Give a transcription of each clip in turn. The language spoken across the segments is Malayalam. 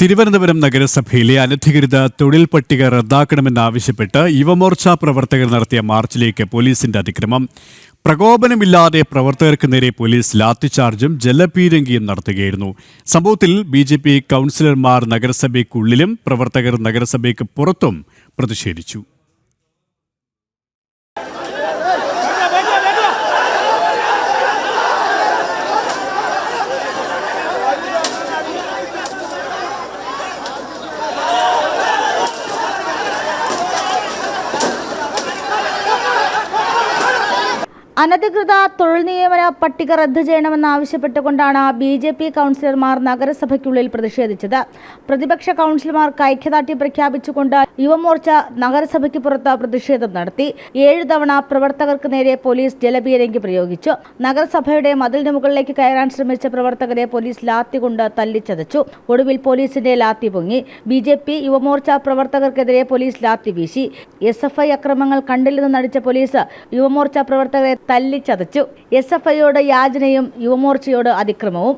തിരുവനന്തപുരം നഗരസഭയിലെ അനധികൃത തൊഴിൽ പട്ടിക റദ്ദാക്കണമെന്നാവശ്യപ്പെട്ട് യുവമോർച്ച പ്രവർത്തകർ നടത്തിയ മാർച്ചിലേക്ക് പോലീസിന്റെ അതിക്രമം. പ്രകോപനമില്ലാതെ പ്രവർത്തകർക്ക് നേരെ പോലീസ് ലാത്തിചാർജും ജലപീരങ്കിയും നടത്തുകയായിരുന്നു. സംഭവത്തിൽ ബി ജെ പി കൗൺസിലർമാർ നഗരസഭയ്ക്കുള്ളിലും പ്രവർത്തകർ നഗരസഭയ്ക്ക് പുറത്തും പ്രതിഷേധിച്ചു. അനധികൃത തൊഴിൽ നിയമന പട്ടിക റദ്ദു ചെയ്യണമെന്നാവശ്യപ്പെട്ടുകൊണ്ടാണ് ബി ജെ പി കൗൺസിലർമാർ നഗരസഭയ്ക്കുള്ളിൽ പ്രതിഷേധിച്ചത്. പ്രതിപക്ഷ കൗൺസിലർമാർക്ക് ഐക്യദാർഢ്യം പ്രഖ്യാപിച്ചുകൊണ്ട് യുവമോർച്ച നഗരസഭയ്ക്ക് പുറത്ത് പ്രതിഷേധം നടത്തി. ഏഴു തവണ പ്രവർത്തകർക്ക് നേരെ പോലീസ് ജലപീരങ്കി പ്രയോഗിച്ചു. നഗരസഭയുടെ മതിലിന് മുകളിലേക്ക് കയറാൻ ശ്രമിച്ച പ്രവർത്തകരെ പോലീസ് ലാത്തി കൊണ്ട് തല്ലിച്ചതച്ചു. ഒടുവിൽ പോലീസിന്റെ ലാത്തി പൊങ്ങി. ബി ജെ പി യുവമോർച്ച പ്രവർത്തകർക്കെതിരെ പോലീസ് ലാത്തി വീശി. എസ് എഫ് ഐ അക്രമങ്ങൾ കണ്ടില്ലെന്ന് നടിച്ച പോലീസ് യുവമോർച്ച പ്രവർത്തകരെ തല്ലിച്ചതച്ചു. എസ് എഫ് ഐയോട് യാചനയും യുവമോർച്ചയോട് അതിക്രമവും.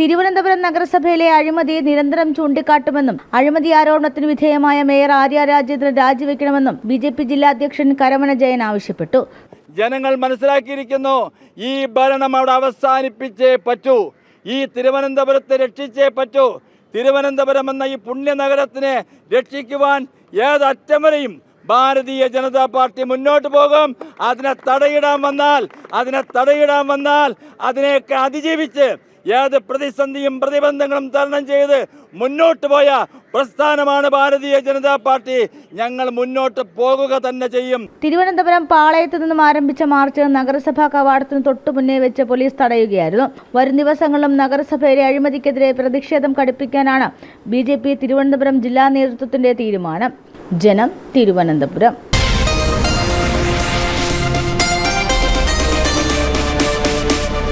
തിരുവനന്തപുരം നഗരസഭയിലെ അഴിമതിയെ നിരന്തരം ചൂണ്ടിക്കാട്ടുമെന്നും അഴിമതി ആരോപണത്തിന് വിധേയമായ മേയർ ആര്യ രാജേന്ദ്രൻ രാജിവെക്കണമെന്നും ബി ജെ പി ജില്ലാ അധ്യക്ഷൻ കരമന ജയൻ ആവശ്യപ്പെട്ടു. ജനങ്ങൾ മനസ്സിലാക്കിയിരിക്കുന്നു ഈ ഭരണം അവിടെ അവസാനിപ്പിച്ചേ പറ്റൂ. ഈ തിരുവനന്തപുരത്തെ രക്ഷിച്ചേ പറ്റൂ. തിരുവനന്തപുരം എന്ന ഈ പുണ്യനഗരത്തിനെ രക്ഷിക്കുവാൻ ഏതറ്റം ഭാരതീയ ജനതാ പാർട്ടി മുന്നോട്ട് പോകും. അതിനെ തടയിടാൻ വന്നാൽ അതിനെ തടയിടാൻ വന്നാൽ അതിനെയൊക്കെ അതിജീവിച്ച് ഏത് പ്രതിസന്ധിയും പ്രതിബന്ധങ്ങളും തരണം ചെയ്ത് മുന്നോട്ട് പോയ പ്രസ്ഥാനമാണ് ഭാരതീയ ജനതാ പാർട്ടി. ഞങ്ങൾ മുന്നോട്ട് പോകുക തന്നെ ചെയ്യും. തിരുവനന്തപുരം പാളയത്ത് നിന്നും ആരംഭിച്ച മാർച്ച് നഗരസഭാ കവാടത്തിന് തൊട്ടു മുന്നേ വെച്ച് പോലീസ് തടയുകയായിരുന്നു. വരും ദിവസങ്ങളിലും നഗരസഭയിലെ അഴിമതിക്കെതിരെ പ്രതിഷേധം കടുപ്പിക്കാനാണ് ബി തിരുവനന്തപുരം ജില്ലാ നേതൃത്വത്തിന്റെ തീരുമാനം. ജനം തിരുവനന്തപുരം.